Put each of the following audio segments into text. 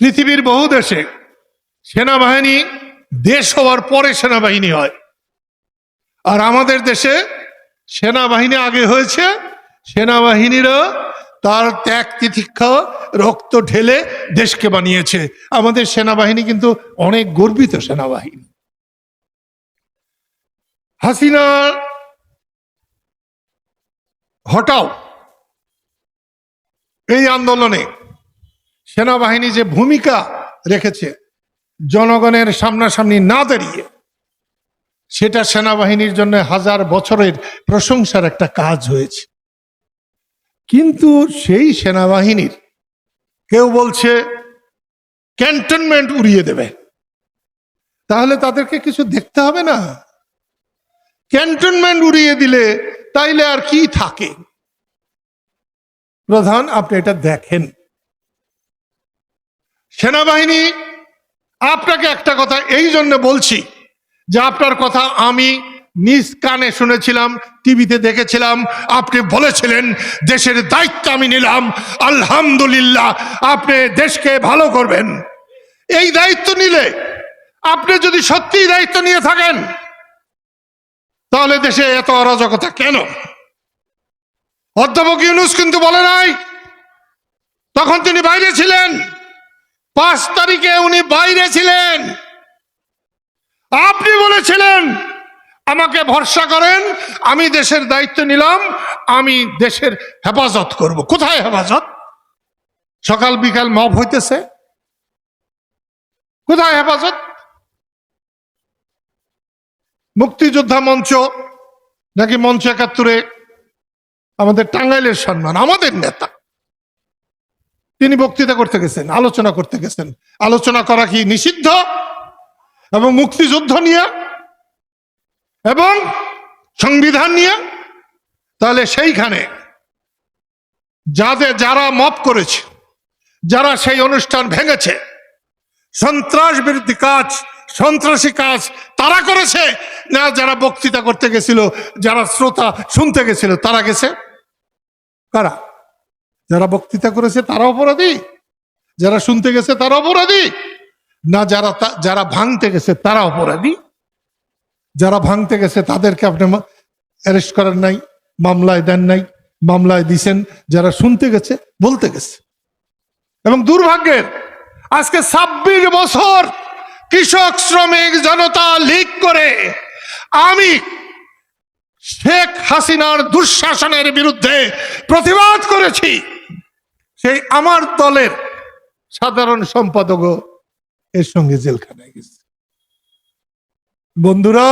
পৃথিবীর বহু দেশে সেনাবাহিনী দেশ হওয়ার পরে সেনাবাহিনী হয়। আর আমাদের দেশে সেনাবাহিনী আগে হয়েছে সেনাবাহিনীরও তার ত্যাগ তিতিক্ষা, রক্ত ঢেলে দেশকে বানিয়েছে। আমাদের সেনাবাহিনী কিন্তু অনেক গর্বিত সেনাবাহিনী। হাসিনা হটাও এই আন্দোলনে সেনাবাহিনী যে ভূমিকা রেখেছে, জনগণের সামনাসামনি না দাঁড়িয়ে, সেটা সেনাবাহিনীর জন্য হাজার বছরের প্রশংসার একটা কাজ হয়েছে। কিন্তু সেই সেনাবাহিনীর কেউ বলছে ক্যান্টনমেন্ট উড়িয়ে দেবে। তাহলে তাদেরকে কিছু দেখতে হবে না। ক্যান্টনমেন্ট উড়িয়ে দিলে তাইলে আর কি থাকে? প্রধান, আপনি এটা দেখেন। সেনাবাহিনী, আপনাকে একটা কথা এই জন্য বলছি যে আপনার কথা আমি নিজ কানে শুনেছিলাম, টিভিতে দেখেছিলাম, আপনি বলেছিলেন, দেশের দায়িত্ব আমি নিলাম, আলহামদুলিল্লাহ, আপনি দেশকে ভালো করবেন। এই দায়িত্ব নিলে আপনি যদি সত্যিই দায়িত্ব নিয়ে থাকেন, তাহলে দেশে এত অরাজকতা কেন? অধ্যাপক ইউনুস কিন্তু বলে নাই, তখন তিনি বাইরে ছিলেন। পাঁচ তারিখে উনি বাইরে ছিলেন। আপনি বলেছিলেন, আমাকে ভরসা করেন, আমি দেশের দায়িত্ব নিলাম, আমি দেশের হেফাজত করব। কোথায় হেফাজত? সকাল বিকাল মব হইতেছে। কোথায় হেফাজত? মুক্তিযোদ্ধা মঞ্চ, নাকি মঞ্চ একাত্তরে আমাদের টাঙ্গাইলের সম্মান, আমাদের নেতা। তিনি বক্তৃতা করতে গেছেন, আলোচনা করতে গেছেন। আলোচনা করা কি নিষিদ্ধ? এবং মুক্তিযুদ্ধ নিয়ে? এবং সংবিধান নিয়ে? তাহলে সেইখানে যাদের যারা মপ করেছে, যারা সেই অনুষ্ঠান ভেঙেছে, সন্ত্রাস বিরোধী কাজ, সন্ত্রাসী কাজ তারা করেছে? না, যারা বক্তৃতা করতে গেছিল, যারা শ্রোতা শুনতে গেছিল, তারা গেছে? কারা? যারা বক্তৃতা করেছে তারা অপরাধী। যারা শুনতে গেছে তারা অপরাধী। না, যারা যারা ভাঙতে গেছে তারা অপরাধী। যারা ভাঙতে গেছে তাদেরকে আপনি অ্যারেস্ট করেন নাই, মামলায় দেন নাই, মামলায় দিছেন। যারা শুনতে গেছে, বলতে গেছে। এবং দুর্ভাগ্যের, আজকে ছাব্বিশ বছর কৃষক শ্রমিক জনতা লীগ করে আমি শেখ হাসিনার দুঃশাসনের বিরুদ্ধে প্রতিবাদ করেছি। সেই আমার দলের সাধারণ সম্পাদকও এর সঙ্গে জেলখানায় গেছে। বন্ধুরা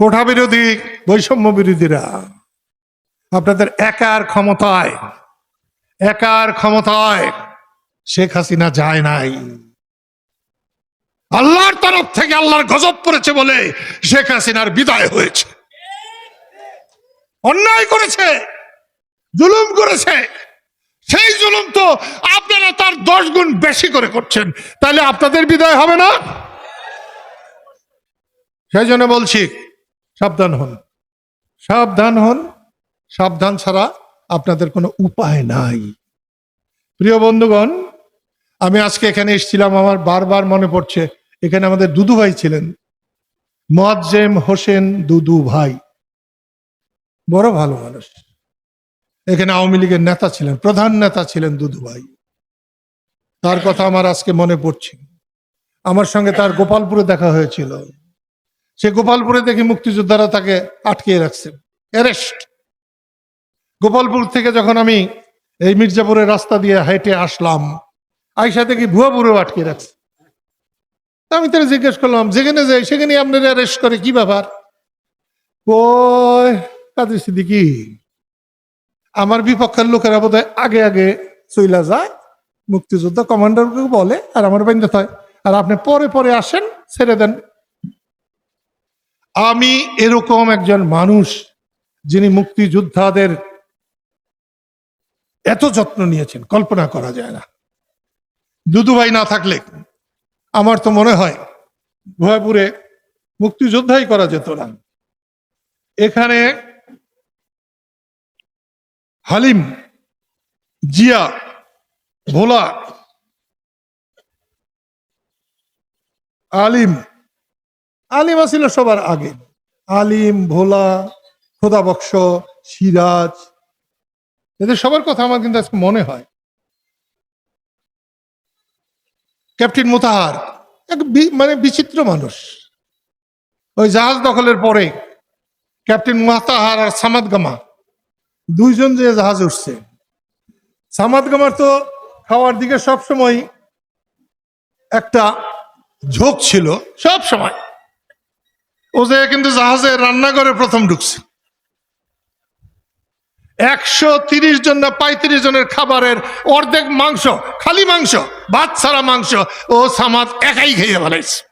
কোঠা বিরোধী বৈষম্য বিরোধীরা আপনাদের একার ক্ষমতায় একার ক্ষমতায় শেখ হাসিনা যায় নাই। আল্লাহর তরফ থেকে আল্লাহর গজব পড়েছে বলে শেখ হাসিনার বিদায় হয়েছে। অন্যায় করেছে, জুলুম করেছে। সেই জুলুম তো আপনারা তার দশ গুণ বেশি করে করছেন। তাহলে আপনাদের বিদায় হবে না? সেই জন্য বলছি, সাবধান হন। সাবধান হন। সাবধান ছাড়া আপনাদের কোনো উপায় নাই। প্রিয় বন্ধুগণ, আমি আজকে এখানে এসেছিলাম, আমার বারবার মনে পড়ছে এখানে আমাদের দুদু ভাই ছিলেন। মোয়াজ্জেম হোসেন দুদু ভাই। বড় ভালো মানুষ। এখানে আওয়ামী লীগের নেতা ছিলেন, প্রধান নেতা ছিলেন দুদু ভাই। তার কথা আমার আজকে মনে পড়ছে। আমার সঙ্গে তার গোপালপুরে দেখা হয়েছিল। সে গোপালপুরে দেখি মুক্তিযোদ্ধারা তাকে আটকে রাখছেন অ্যারেস্ট। গোপালপুর থেকে যখন আমি এই মির্জাপুরের রাস্তা দিয়ে হেঁটে আসলাম, আইসা দেখি ভুয়াপুরেও আটকে রাখছে। আমি তারা জিজ্ঞেস করলাম, যেখানে যাই সেখানে আপনারা অ্যারেস্ট করে, কি ব্যাপার? কয় কাদের সিদ্দিকি, আমার বিপক্ষের লোকেরা বোধ আগে আগে চইলা যায়, মুক্তিযোদ্ধা কমান্ডারকে বলে আর আমার বাইন্দা হয় আর আপনি পরে পরে আসেন, ছেড়ে দেন। আমি এরকম একজন মানুষ যিনি মুক্তিযোদ্ধাদের এত যত্ন নিয়েছেন, কল্পনা করা যায় না। দুদু ভাই না থাকলে আমার তো মনে হয় ভয়পুরে মুক্তিযোদ্ধাই করা যেত না। এখানে হালিম, জিয়া, ভোলা, আলিম আলিম আসিল সবার আগে। আলিম, ভোলা খোদাবক্স সিরাজ, এদের সবার কথা আমার কিন্তু আজকে মনে হয়। ক্যাপ্টেন মোতাহার, এক মানে বিচিত্র মানুষ। ওই জাহাজ দখলের পরে ক্যাপ্টেন মোতাহার আর সামাদ গামা, দুইজন যে জাহাজ উঠছে। সামাদ গামার তো খাওয়ার দিকে সব সময় একটা ঝোঁক ছিল সব সময় ও যে কিন্তু জাহাজে রান্নাঘরে প্রথম ঢুকছে। একশো তিরিশ জন না পঁয়ত্রিশ জনের খাবারের অর্ধেক মাংস, খালি মাংস ছাড়া মাংস, ও সামাদ একাই খেয়ে ফেলাইছে